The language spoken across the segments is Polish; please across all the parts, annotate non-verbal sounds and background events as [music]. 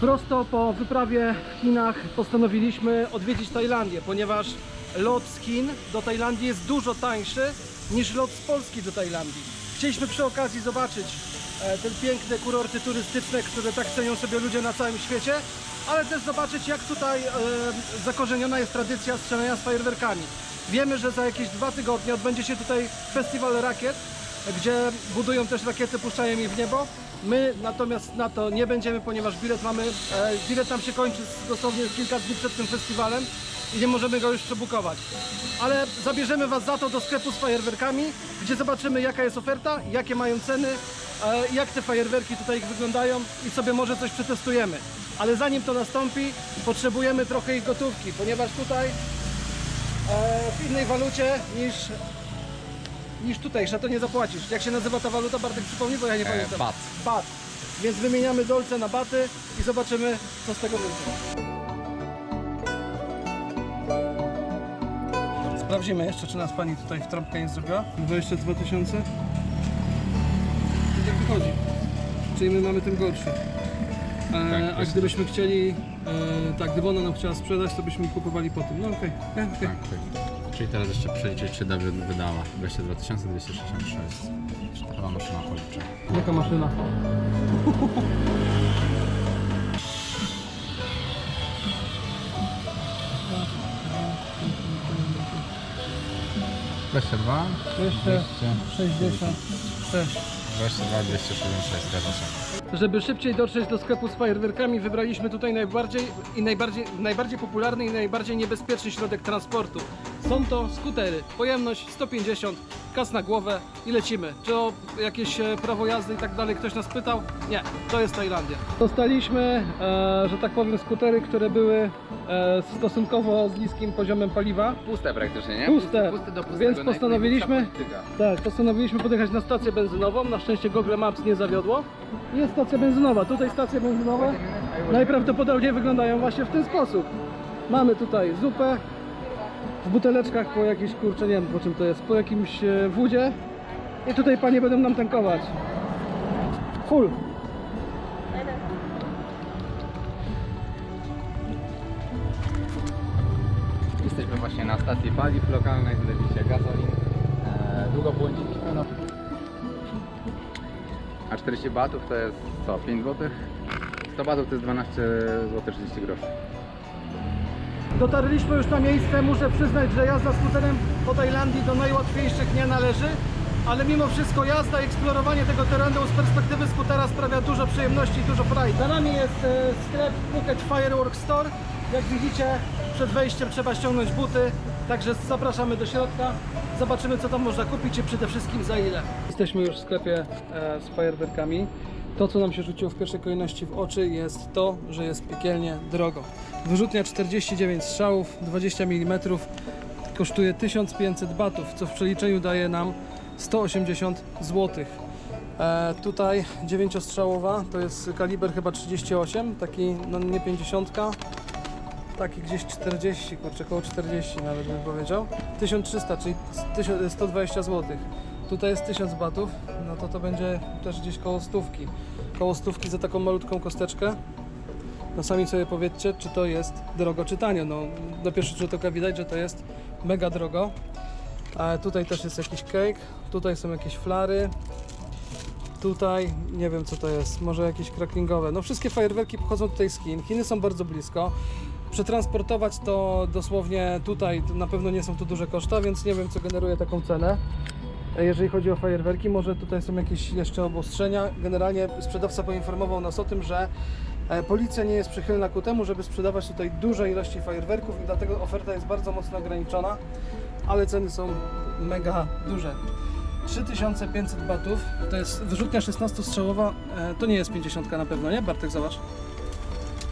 Prosto po wyprawie w Chinach postanowiliśmy odwiedzić Tajlandię, ponieważ lot z Chin do Tajlandii jest dużo tańszy niż lot z Polski do Tajlandii. Chcieliśmy przy okazji zobaczyć e, te piękne kurorty turystyczne, które tak cenią sobie ludzie na całym świecie, ale też zobaczyć jak tutaj e, zakorzeniona jest tradycja strzelania z fajerwerkami. Wiemy, że za jakieś dwa tygodnie odbędzie się tutaj festiwal rakiet, gdzie budują też rakiety, puszczają je w niebo. My natomiast na to nie będziemy, ponieważ bilet mamy, e, bilet nam się kończy dosłownie kilka dni przed tym festiwalem i nie możemy go już przebukować. Ale zabierzemy Was za to do sklepu z fajerwerkami, gdzie zobaczymy jaka jest oferta, jakie mają ceny, e, jak te fajerwerki tutaj wyglądają i sobie może coś przetestujemy. Ale zanim to nastąpi, potrzebujemy trochę ich gotówki, ponieważ tutaj e, w innej walucie niż niż tutejsza, to nie zapłacisz. Jak się nazywa ta waluta, Bartek przypomnij, bo ja nie pamiętam. bat. Bat. Więc wymieniamy dolce na baty i zobaczymy, co z tego wyjdzie. Sprawdzimy jeszcze, czy nas pani tutaj w trąbkę nie zrobiła. 22 tysiące. I tak wychodzi. Czyli my mamy ten gorszy. E, a gdybyśmy chcieli, e, tak, gdyby ona nam chciała sprzedać, to byśmy kupowali po tym. No okej, okay. okej. Tak, tak. Czyli teraz jeszcze przeliczyć, czy dobrze wydała. 22 266. Sztarowa maszyna policzy. Jaka maszyna? 22, 266. 22, 276, zgadza się. Żeby szybciej dotrzeć do sklepu z fajerwerkami, wybraliśmy tutaj najbardziej i najbardziej, najbardziej popularny i najbardziej niebezpieczny środek transportu. Są to skutery. Pojemność 150, kas na głowę i lecimy. Czy o jakieś e, prawo jazdy i tak dalej ktoś nas pytał? Nie, to jest Tajlandia. Dostaliśmy, e, że tak powiem, skutery, które były e, stosunkowo z niskim poziomem paliwa. Puste praktycznie, nie? Puste. Pusty do pustego. Więc postanowiliśmy-. Tak, postanowiliśmy podjechać na stację benzynową. Na szczęście Google Maps nie zawiodło. Jest stacja benzynowa. Tutaj stacje benzynowe najprawdopodobniej wyglądają właśnie w ten sposób. Mamy tutaj zupę w buteleczkach po jakiejś kurczę, nie wiem po czym to jest, po jakimś e, wódzie. I tutaj panie będą nam tankować. Full. Jesteśmy właśnie na stacji paliw lokalnej, widzicie gazolin. E, długo błądziliśmy, no. A 40 batów to jest co? 5 zł? 100 batów to jest 12 zł 30 groszy. Dotarliśmy już na miejsce. Muszę przyznać, że jazda skuterem po Tajlandii do najłatwiejszych nie należy, ale mimo wszystko jazda i eksplorowanie tego terenu z perspektywy skutera sprawia dużo przyjemności i dużo frajdy. Za nami jest e, sklep Phuket Fireworks Store. Jak widzicie, przed wejściem trzeba ściągnąć buty, także zapraszamy do środka. Zobaczymy, co tam można kupić i przede wszystkim za ile. Jesteśmy już w sklepie e, z fajerwerkami. To, co nam się rzuciło w pierwszej kolejności w oczy, jest to, że jest piekielnie drogo. Wyrzutnia 49 strzałów, 20 mm, kosztuje 1500 batów, co w przeliczeniu daje nam 180 zł. E, tutaj 9-strzałowa, to jest kaliber chyba 38, taki no nie 50, taki gdzieś 40, kurczę, około 40 nawet bym powiedział. 1300, czyli 1000 120 zł. Tutaj jest 1000 batów, no to to będzie też gdzieś koło stówki. Koło stówki za taką malutką kosteczkę. No sami sobie powiedzcie, czy to jest drogo, czy tanio. No, do pierwszego rzut oka widać, że to jest mega drogo. A tutaj też jest jakiś cake, tutaj są jakieś flary. Tutaj nie wiem co to jest, może jakieś cracklingowe. No wszystkie fajerwerki pochodzą tutaj z Chin. Chiny są bardzo blisko. Przetransportować to dosłownie tutaj na pewno nie są to duże koszta, więc nie wiem co generuje taką cenę. E, Jeżeli chodzi o fajerwerki, może tutaj są jakieś jeszcze obostrzenia. Generalnie sprzedawca poinformował nas o tym, że e, policja nie jest przychylna ku temu, żeby sprzedawać tutaj duże ilości fajerwerków i dlatego oferta jest bardzo mocno ograniczona, ale ceny są mega duże. 3500 batów, to jest wyrzutnia 16-strzałowa, e, to nie jest 50 na pewno, nie? Bartek, zobacz.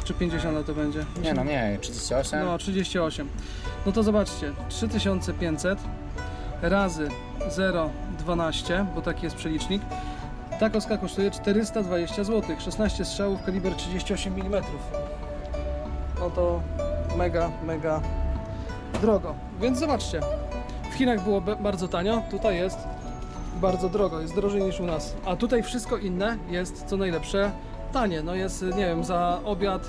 Czy 50 to będzie? Nie no nie, 38. No, 38. No to zobaczcie, 3500 razy 0,12, bo taki jest przelicznik. Ta kostka kosztuje 420 zł. 16 strzałów, kaliber 38 mm. No to mega, mega drogo. Więc zobaczcie, w Chinach było bardzo tanio, tutaj jest bardzo drogo, jest drożej niż u nas. A tutaj wszystko inne jest co najlepsze tanie. No jest, nie wiem, za obiad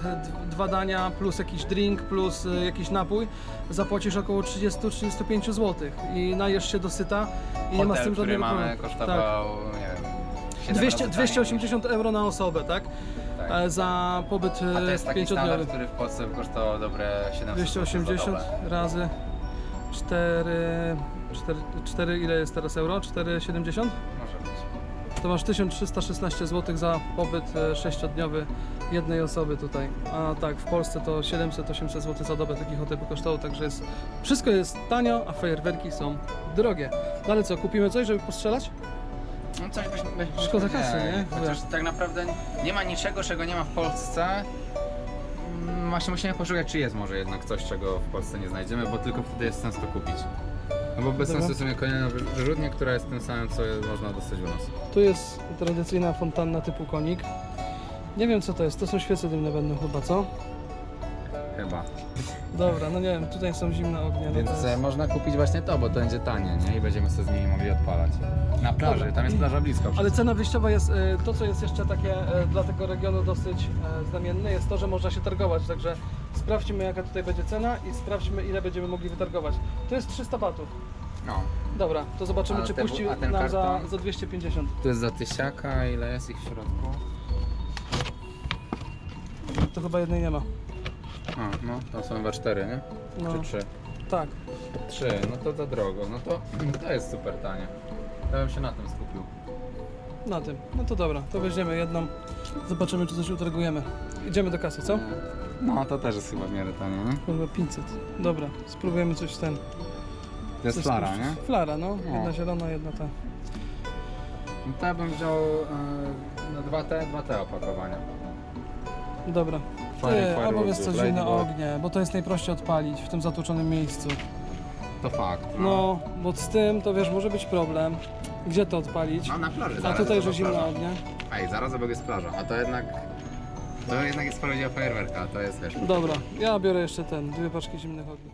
dwa dania plus jakiś drink plus y, jakiś napój zapłacisz około 30-35 zł i najesz się dosyta i nie ma z Hotel, tym żadnego mamy, problemu. kosztował, nie wiem, Tak. 7 200, razy taniej 280 euro na osobę, tak? tak. E, Za pobyt A to jest taki standard, który w Polsce kosztował dobre 700 280 zł za dobę. razy 4, 4, 4, ile jest teraz euro? 4,70? To masz 1316 zł za pobyt 6-dniowy jednej osoby tutaj. A tak, w Polsce to 700-800 zł za dobę taki hotel by kosztował, także jest, wszystko jest tanio, a fajerwerki są drogie. No ale co, kupimy coś, żeby postrzelać? No coś byśmy... byśmy Szkoda kasy, nie? Chociaż tak naprawdę nie ma niczego, czego nie ma w Polsce. Mm, Właśnie musimy poszukać, czy jest może jednak coś, czego w Polsce nie znajdziemy, bo tylko wtedy jest sens to kupić. No bo bez sensu są kolejna wy- wyrzutnia, która jest tym samym, co można dostać u nas. Tu jest tradycyjna fontanna typu konik. Nie wiem co to jest, to są świece dymne będą chyba, co? Chyba. Dobra, no nie wiem, tutaj są zimne ognie. No Więc to jest... e, można kupić właśnie to, bo to będzie tanie, nie? I będziemy sobie z nimi mogli odpalać. Na plaży, Dobra. tam jest plaża blisko. Ale cena wyjściowa jest, e, to co jest jeszcze takie e, dla tego regionu dosyć e, znamienne, jest to, że można się targować, także sprawdźmy jaka tutaj będzie cena i sprawdźmy ile będziemy mogli wytargować. To jest 300 batów. No. Dobra, to zobaczymy A czy te- puści a ten nam za, karton? za 250. Tu jest za tysiaka, ile jest ich w środku? To chyba jednej nie ma. A, no, tam są chyba cztery, nie? No. Czy trzy? Tak. Trzy, no to za drogo, no to, [clears throat] to jest super tanie. Ja bym się na tym skupił. Na tym. No to dobra, to weźmiemy jedną. Zobaczymy czy coś utargujemy. Idziemy do kasy, co? No to też jest chyba w miarę tanie, nie? Chyba 500. Dobra, spróbujemy coś ten. To jest coś flara, nie? Flara, no. No. Jedna zielona, jedna ta. No to ja bym wziął e, na 2T, 2T opakowania. Dobra. Fire, Ty, fire albo jest coś na ognie, bo to jest najprościej odpalić w tym zatłoczonym miejscu. To fakt. No, bo z tym to wiesz, może być problem. Gdzie to odpalić? No na plaży A zaraz. tutaj, że zimno ognie. Ej, zaraz obok jest plaża, a to jednak... To jednak jest prawdziwa fajerwerka, to jest wiesz... Dobra, ja biorę jeszcze ten, dwie paczki zimnych ogni.